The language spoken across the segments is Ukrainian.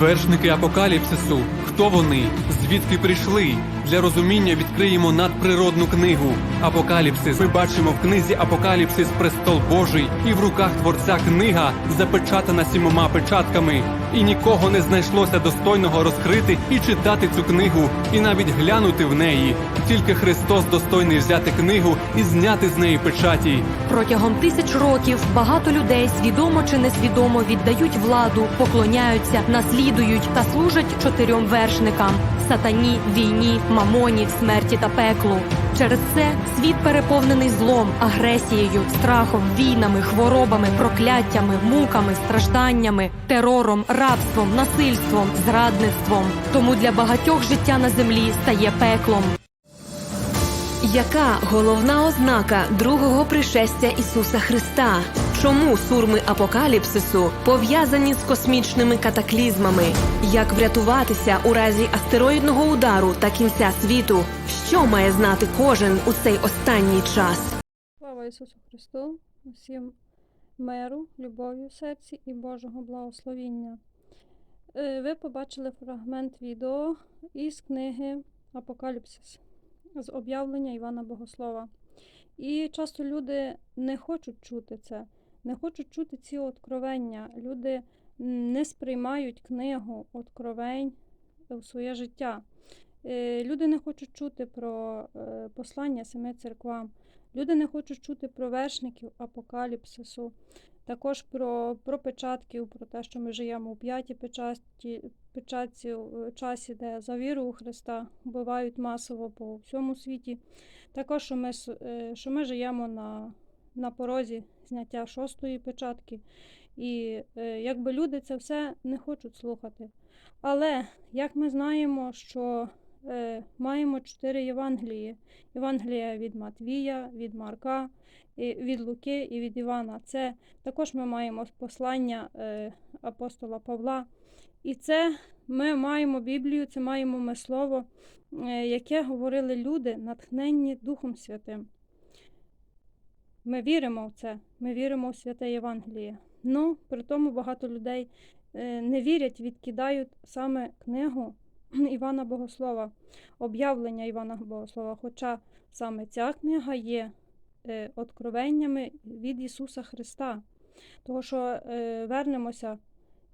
Вершники апокаліпсису. Хто вони? Звідки прийшли? Для розуміння відкриємо надприродну книгу. Апокаліпсис. Ми бачимо в книзі Апокаліпсис престол Божий, і в руках творця книга запечатана сімома печатками. І нікого не знайшлося достойного розкрити і читати цю книгу, і навіть глянути в неї. Тільки Христос достойний взяти книгу і зняти з неї печаті. Протягом тисяч років багато людей свідомо чи несвідомо віддають владу, поклоняються, наслідують та служать чотирьом вершникам: сатані, війні, мамоні, смерті та пеклу. Через це світ переповнений злом, агресією, страхом, війнами, хворобами, прокляттями, муками, стражданнями, терором, рабством, насильством, зрадництвом. Тому для багатьох життя на землі стає пеклом. Яка головна ознака другого пришестя Ісуса Христа? Чому сурми апокаліпсису пов'язані з космічними катаклізмами? Як врятуватися у разі астероїдного удару та кінця світу? Що має знати кожен у цей останній час? Слава Ісусу Христу, усім миру, любові в серці і Божого благословіння. Е, Ви побачили фрагмент відео із книги Апокаліпсис з об'явлення Івана Богослова. І часто люди не хочуть чути це, не хочуть чути ці откровення. Люди не сприймають книгу откровень в своє життя. Е, Люди не хочуть чути про е, послання семи церквам. Люди не хочуть чути про вершників апокаліпсису, також про, про печатків, про те, що ми живемо у п'ятій печаті, печатці, в часі, де за віру у Христа вбивають масово по всьому світі. Також, що ми, е, що ми живемо на, на порозі зняття шостої печатки. І е, якби люди це все не хочуть слухати. Але як ми знаємо, що маємо чотири Євангелії. Євангелія від Матвія, від Марка, від Луки і від Івана. Це також ми маємо послання е, апостола Павла. І це ми маємо Біблію, це маємо ми слово, е, яке говорили люди, натхненні Духом Святим. Ми віримо в це, ми віримо в святе Євангеліє. Ну, при тому багато людей е, не вірять, відкидають саме книгу Івана Богослова, об'явлення Івана Богослова. Хоча саме ця книга є е, откровеннями від Ісуса Христа. Того, що е, вернемося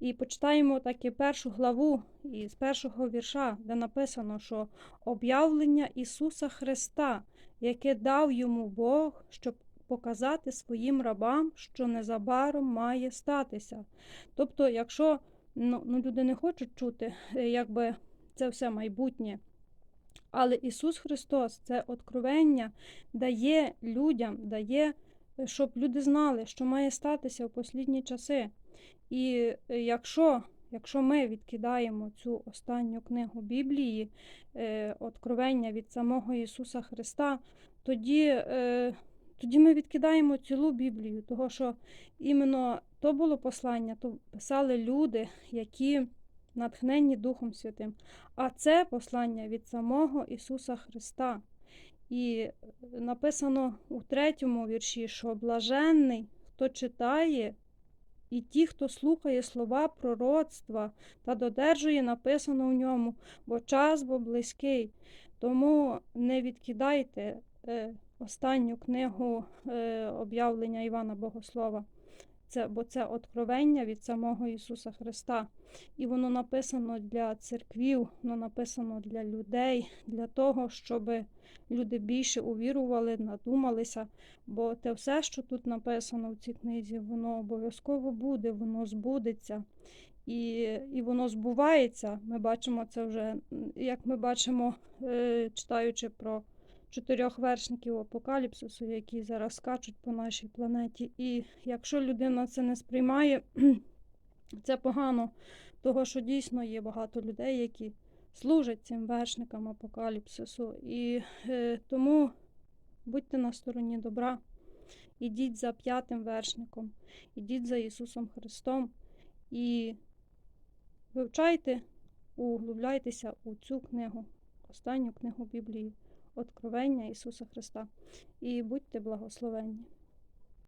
і почитаємо таки першу главу із першого вірша, де написано, що об'явлення Ісуса Христа, яке дав йому Бог, щоб показати своїм рабам, що незабаром має статися. Тобто, якщо ну, ну, люди не хочуть чути, е, якби це все майбутнє. Але Ісус Христос це откровення дає людям, дає, е, щоб люди знали, що має статися в послідні часи. І е, якщо, якщо ми відкидаємо цю останню книгу Біблії, е, откровення від самого Ісуса Христа, тоді, е, тоді ми відкидаємо цілу Біблію, того що іменно то було послання, то писали люди, які натхненні Духом Святим. А це послання від самого Ісуса Христа. І е, написано у третьому вірші, що блаженний, хто читає, і ті, хто слухає слова пророцтва та додержує написано в ньому, бо час був близький. Тому не відкидайте е, останню книгу е, об'явлення Івана Богослова. Це, бо це откровення від самого Ісуса Христа. І воно написано для церквів, воно написано для людей, для того, щоб люди більше увірували, надумалися. Бо те все, що тут написано в цій книзі, воно обов'язково буде, воно збудеться. І, і воно збувається. Ми бачимо це вже, як ми бачимо, е, читаючи про чотирьох вершників апокаліпсису, які зараз скачуть по нашій планеті. І якщо людина це не сприймає, це погано, того що дійсно є багато людей, які служать цим вершникам апокаліпсису. І е, тому будьте на стороні добра, ідіть за п'ятим вершником, ідіть за Ісусом Христом і вивчайте, углубляйтеся у цю книгу, останню книгу Біблії, Откровення Ісуса Христа. І будьте благословенні.